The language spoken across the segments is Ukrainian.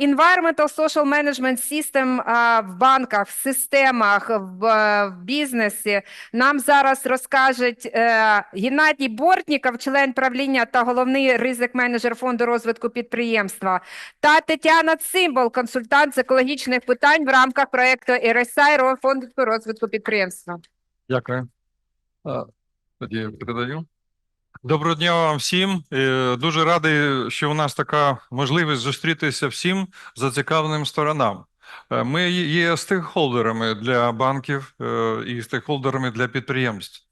environmental social management system в банках, в системах, в, бізнесі нам зараз розкажуть е, Геннадій Бортніков, член правління та головний ризик-менеджер фонду розвитку підприємства, та Тетяна Цимбал, консультант з екологічних питань в рамках проекту RSI фонду розвитку підприємства. Дякую. Тоді передаю. Доброго дня вам всім. Е, Дуже радий, що у нас така можливість зустрітися всім зацікавленим сторонам. Е, Ми є стейкхолдерами для банків е, і стейкхолдерами для підприємств.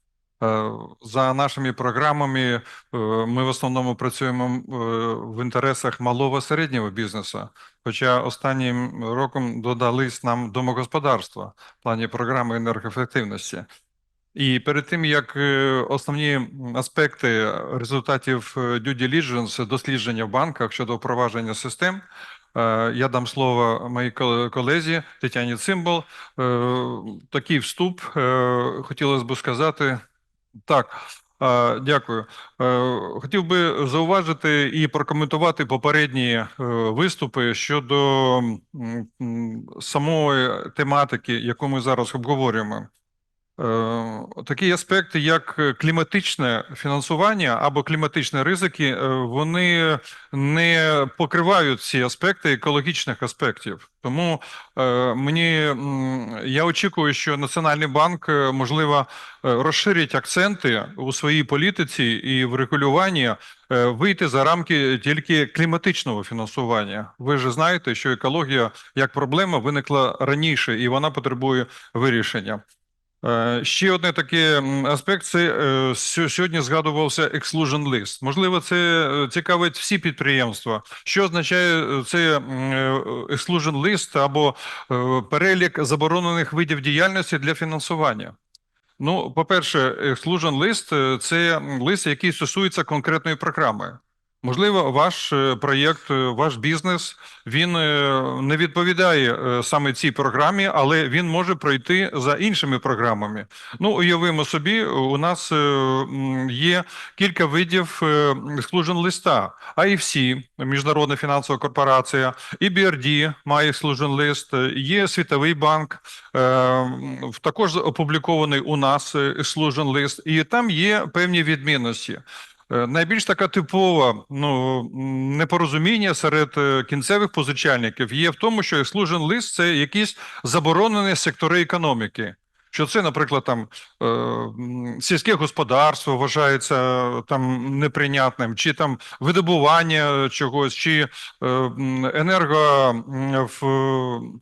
За нашими програмами ми в основному працюємо в інтересах малого середнього бізнесу, хоча останнім роком додались нам домогосподарства в плані програми енергоефективності. І перед тим як е, основні аспекти результатів е, due diligence, дослідження в банках щодо впровадження систем, е, я дам слово моїй кол- колезі Тетяні Цимбал. Такий вступ хотілося б сказати. Так, дякую. Хотів би зауважити і прокоментувати попередні виступи щодо самої тематики, яку ми зараз обговорюємо. Е, Такі аспекти, як кліматичне фінансування або кліматичні ризики, е, вони не покривають ці аспекти екологічних аспектів. Тому е, мені я очікую, що Національний банк можливо розширить акценти у своїй політиці і в регулюванні вийти за рамки тільки кліматичного фінансування. Ви ж знаєте, що екологія як проблема виникла раніше і вона потребує вирішення. Е, Ще один такий аспект це е, сьогодні згадувався exclusion list. Можливо, це е, цікавить всі підприємства. Що означає це exclusion list або перелік заборонених видів діяльності для фінансування? Ну, по-перше, exclusion list це лист, який стосується конкретної програми. Можливо, ваш е, проєкт, е, ваш бізнес він е, не відповідає саме цій програмі, але він може пройти за іншими програмами. Ну, уявимо собі, у нас є кілька видів exclusion листа. IFC, Міжнародна фінансова корпорація, EBRD має exclusion лист, є Світовий банк, також опублікований у нас exclusion лист, і там є певні відмінності. Е, Найбільш така типова ну, непорозуміння серед е, кінцевих позичальників є в тому, що exclusion list – це якісь заборонені сектори економіки. Що це, наприклад, там е, сільське господарство вважається там неприйнятним, чи там видобування чогось, чи енерго в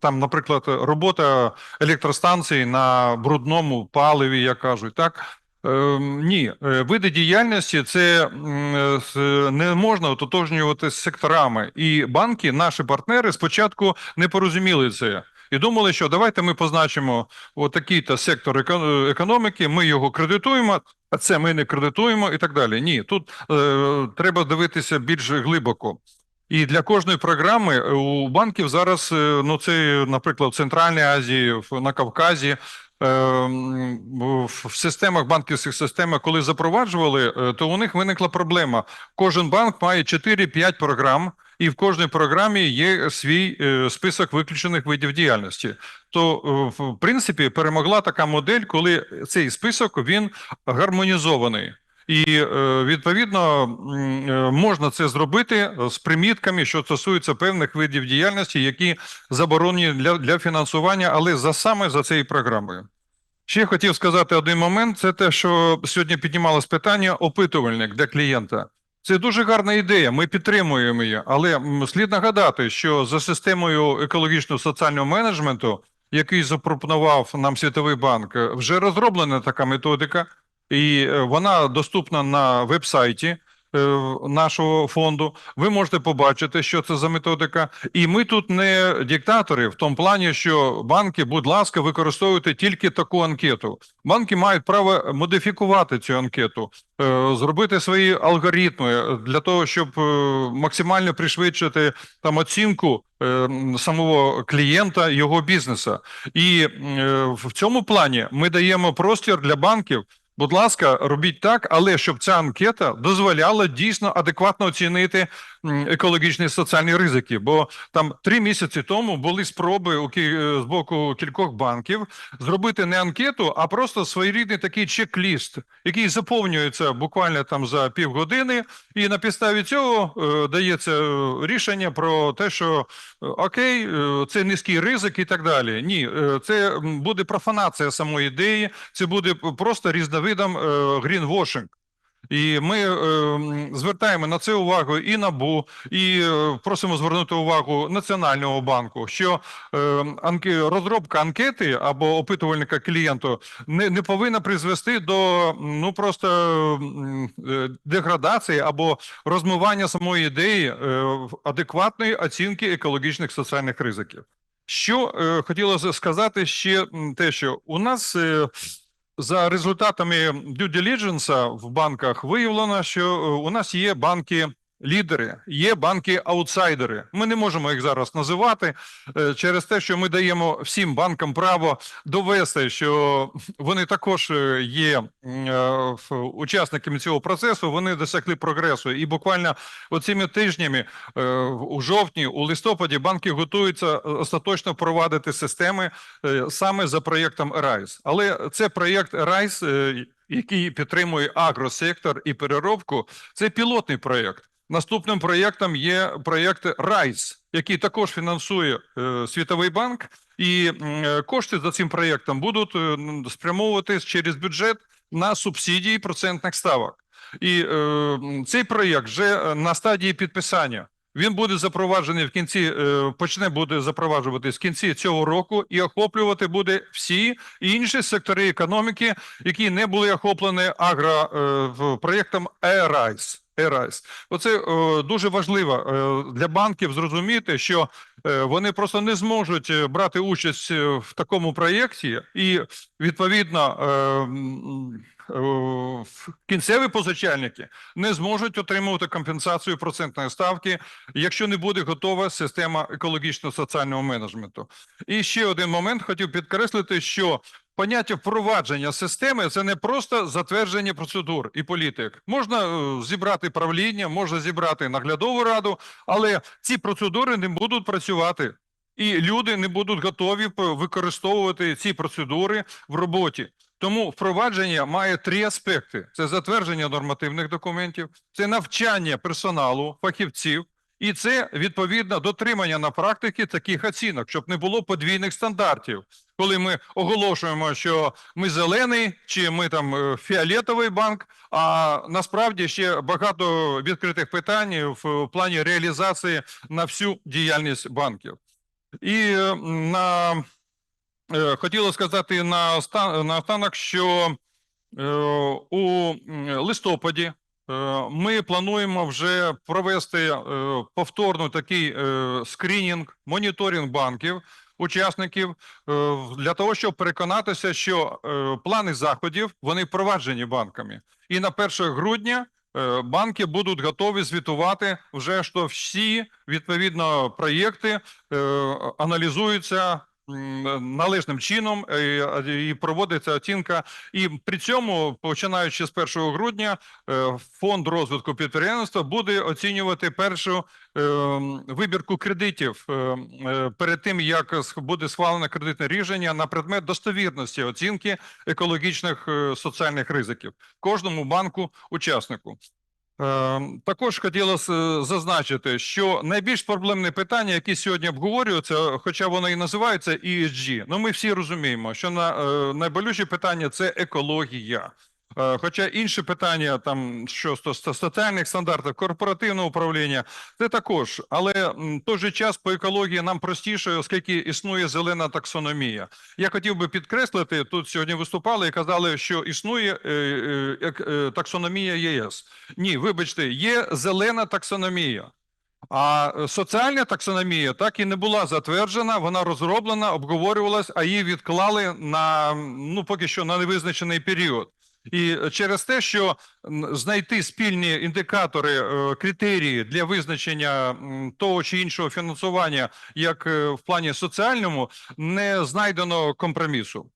там, наприклад, робота електростанцій на брудному паливі, як кажуть, так. Е, Ні, Е, види діяльності це е, не можна ототожнювати з секторами. І банки, наші партнери, спочатку не порозуміли це. І думали, що давайте ми позначимо отакий-то сектор економіки, ми його кредитуємо, а це ми не кредитуємо і так далі. Ні, тут е, треба дивитися більш глибоко. І для кожної програми е, у банків зараз, ну це, наприклад, в Центральній Азії, на Кавказі, в в системах, банківських системах, коли запроваджували, е, то у них виникла проблема. Кожен банк має 4-5 програм, і в кожній програмі є свій е, список виключених видів діяльності. То, е, в принципі, перемогла така модель, коли цей список він гармонізований. І е, відповідно е, можна це зробити з примітками, що стосується певних видів діяльності, які заборонені для, для фінансування, але за саме за цією програмою. Ще хотів сказати один момент: це те, що сьогодні піднімалось питання опитувальник для клієнта. Це дуже гарна ідея. Ми підтримуємо її, але слід нагадати, що за системою екологічного соціального менеджменту, який запропонував нам Світовий банк, вже розроблена така методика, і е, вона доступна на веб-сайті е, нашого фонду. Ви можете побачити, що це за методика. І ми тут не диктатори в тому плані, що банки, будь ласка, використовуйте тільки таку анкету. Банки мають право модифікувати цю анкету, е, зробити свої алгоритми для того, щоб максимально пришвидшити там оцінку самого клієнта його бізнесу. І в цьому плані ми даємо простір для банків. Будь ласка, робіть так, але щоб ця анкета дозволяла дійсно адекватно оцінити екологічні і соціальні ризики. Бо там три місяці тому були спроби у ки- е, з боку кількох банків зробити не анкету, а просто своєрідний такий чек-ліст, який заповнюється буквально там за півгодини, і на підставі цього е, дається е, рішення про те, що окей, це низький ризик і так далі. Ні, це буде профанація самої ідеї, це буде просто різновидом грінвошинг. І ми е, звертаємо на це увагу і НАБУ, і е, просимо звернути увагу Національного банку, що е, анке- розробка анкети або опитувальника клієнту не, не повинна призвести до ну просто е, деградації або розмивання самої ідеї е, адекватної оцінки екологічних соціальних ризиків. Що е, хотілося сказати ще те, що у нас е, за результатами due diligence в банках виявлено, що е, у нас є банки. Лідери, є банки-аутсайдери. Ми не можемо їх зараз називати е, через те, що ми даємо всім банкам право довести, що вони також е, є е, учасниками цього процесу. Вони досягли прогресу, і буквально оцими тижнями у жовтні, у листопаді, банки готуються остаточно впровадити системи саме за проєктом RISE. Але це проєкт е, який підтримує агросектор і переробку, це пілотний проєкт. Наступним проєктом є проєкт RISE, який також фінансує е, Світовий банк, і е, кошти за цим проєктом будуть е, спрямовуватись через бюджет на субсидії процентних ставок. І цей проєкт вже на стадії підписання. Він буде запроваджений в кінці, почне буде запроваджуватись в кінці цього року і охоплювати буде всі інші сектори економіки, які не були охоплені агро проєктом ERISE. ERISE. Оце е, дуже важливо е, для банків зрозуміти, що е, вони просто не зможуть е, брати участь в такому проєкті, і відповідно е, е, кінцеві позичальники не зможуть отримувати компенсацію процентної ставки, якщо не буде готова система екологічно-соціального менеджменту. І ще один момент хотів підкреслити, що поняття впровадження системи це не просто затвердження процедур і політик. Можна е, зібрати правління, можна зібрати наглядову раду, але ці процедури не будуть працювати. І люди не будуть готові використовувати ці процедури в роботі. Тому впровадження має три аспекти: це затвердження нормативних документів, це навчання персоналу, фахівців, і це відповідно дотримання на практиці таких оцінок, щоб не було подвійних стандартів. Коли ми оголошуємо, що ми зелений чи ми там е, фіолетовий банк, а насправді ще багато відкритих питань в плані реалізації на всю діяльність банків. І е, на е, хотілося сказати на останок, що у листопаді ми плануємо вже провести е, повторно такий е, скринінг, моніторинг банків, учасників е, для того, щоб переконатися, що е, плани заходів вони впроваджені банками. І на 1 грудня е, банки будуть готові звітувати вже, що всі відповідно проєкти е, аналізуються належним чином е, і проводиться оцінка. І при цьому, починаючи з 1 грудня, е, фонд розвитку підприємства буде оцінювати першу е, вибірку кредитів перед тим, як буде схвалено кредитне рішення на предмет достовірності оцінки екологічних соціальних ризиків кожному банку учаснику. Е, Також хотілося е, зазначити, що найбільш проблемне питання, які сьогодні обговорюються, хоча воно і називається ESG, ну ми всі розуміємо, що на е, найболюче питання це екологія. Е, Хоча інші питання, там що соціальних стандартів, корпоративного управління, це також. Але в той же час по екології нам простіше, оскільки існує зелена таксономія. Я хотів би підкреслити, тут сьогодні виступали і казали, що існує е, е, таксономія ЄС. Ні, вибачте, є зелена таксономія. А соціальна таксономія так і не була затверджена, вона розроблена, обговорювалась, а її відклали на ну поки що на невизначений період. І через те, що знайти спільні індикатори, е, критерії для визначення того чи іншого фінансування, як е, в плані соціальному, не знайдено компромісу.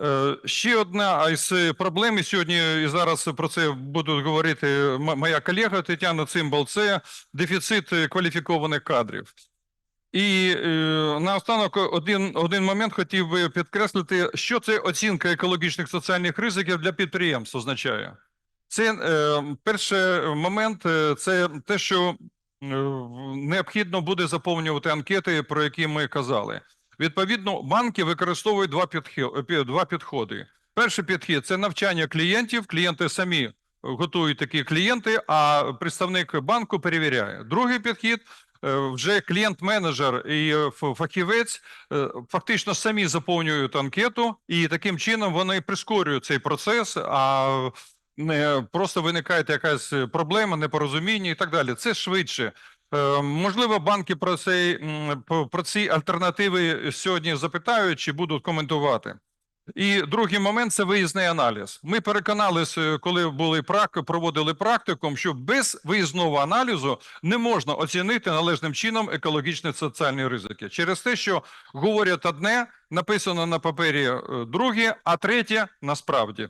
Е, Ще одна із проблем, сьогодні і зараз про це буду говорити моя колега Тетяна Цимбал, це дефіцит кваліфікованих кадрів. І е, наостанок один, один момент хотів би підкреслити, що це оцінка екологічних соціальних ризиків для підприємств означає. Це е, перший момент, е, це те, що е, необхідно буде заповнювати анкети, про які ми казали. Відповідно, банки використовують два, підхи- два підходи. Перший підхід це навчання клієнтів. Клієнти самі готують такі клієнти, а представник банку перевіряє. Другий підхід вже клієнт-менеджер і е, фахівець е, фактично самі заповнюють анкету, і таким чином вони прискорюють цей процес. А не просто виникає якась проблема, непорозуміння і так далі. Це швидше. Е, Можливо, банки про цей про ці альтернативи сьогодні запитають чи будуть коментувати. І другий момент це виїзний аналіз. Ми переконалися, коли були проводили практикум, що без виїзного аналізу не можна оцінити належним чином екологічні соціальні ризики. Через те, що говорять одне, написано на папері е, друге, а третє насправді.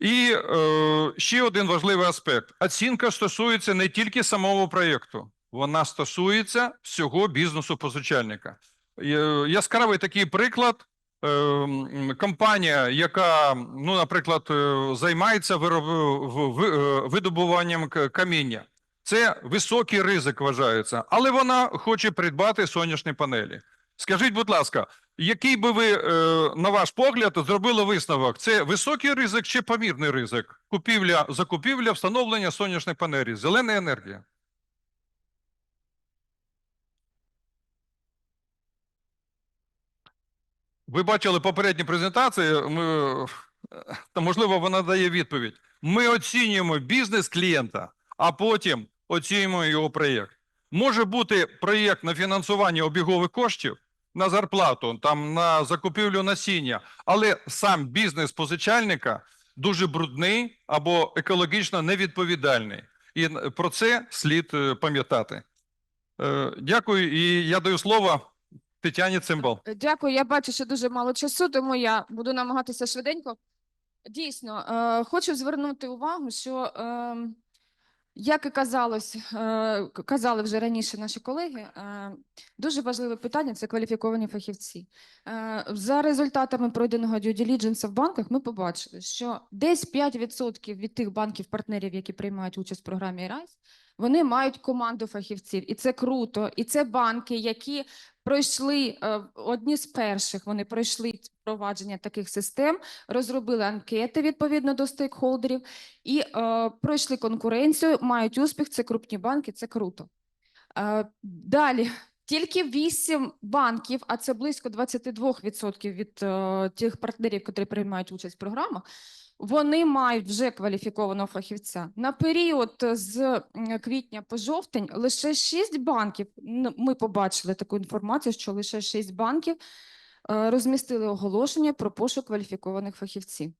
І е, ще один важливий аспект: оцінка стосується не тільки самого проєкту, вона стосується всього бізнесу позичальника. Е, Яскравий такий приклад. Е, м, Компанія, яка, ну, наприклад, е, займається е, видобуванням каміння, це високий ризик вважається, але вона хоче придбати сонячні панелі. Скажіть, будь ласка, який би ви, е, на ваш погляд, зробили висновок? Це високий ризик чи помірний ризик? Купівля, закупівля, встановлення сонячних панелей, зелена енергія. Ви бачили попередні презентації, ми, та, можливо, вона дає відповідь. Ми оцінюємо бізнес клієнта, а потім оцінюємо його проєкт. Може бути проєкт на фінансування обігових коштів, на зарплату, там, на закупівлю насіння, але сам бізнес позичальника дуже брудний або екологічно невідповідальний. І про це слід е, пам'ятати. Е, Дякую, і я даю слово Тетяні Цимбал. Е, Дякую. Я бачу, що дуже мало часу, тому я буду намагатися швиденько. Дійсно, е, хочу звернути увагу, що, е, як і казалось, е, казали вже раніше наші колеги, е, дуже важливе питання це кваліфіковані фахівці. Е, за результатами пройденого due diligence в банках ми побачили, що десь 5% від тих банків-партнерів, які приймають участь в програмі RISE, вони мають команду фахівців, і це круто. І це банки, які пройшли е, одні з перших. Вони пройшли впровадження таких систем, розробили анкети відповідно до стейкхолдерів і е, пройшли конкуренцію, мають успіх. Це крупні банки, це круто. Е, далі. Тільки 8 банків, а це близько 22% від е, тих партнерів, які приймають участь в програмах, вони мають вже кваліфікованого фахівця. На період з квітня по жовтень лише 6 банків. Ми побачили таку інформацію, що лише 6 банків е, розмістили оголошення про пошук кваліфікованих фахівців.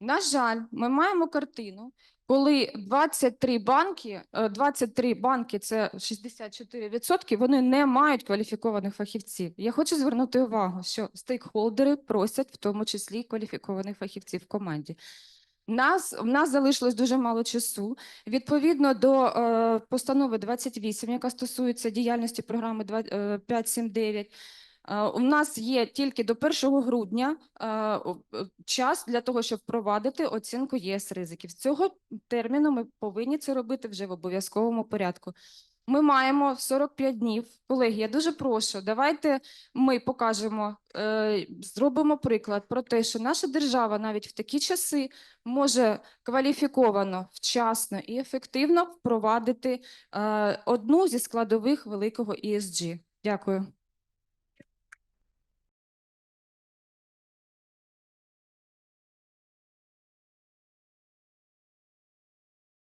На жаль, ми маємо картину, коли 23 банки, е, 23 банки це 64%, вони не мають кваліфікованих фахівців. Я хочу звернути увагу, що стейкхолдери просять в тому числі кваліфікованих фахівців в команді. Нас, в нас залишилось дуже мало часу. Відповідно до е, постанови 28, яка стосується діяльності програми два- е, 579, е, у нас є тільки до 1 грудня е, е, час для того, щоб впровадити оцінку ЄС ризиків. З цього терміну ми повинні це робити вже в обов'язковому порядку. Ми маємо 45 днів. Колеги, я дуже прошу, давайте ми покажемо, е, зробимо приклад про те, що наша держава навіть в такі часи може кваліфіковано, вчасно і ефективно впровадити е, одну зі складових великого ESG. Дякую.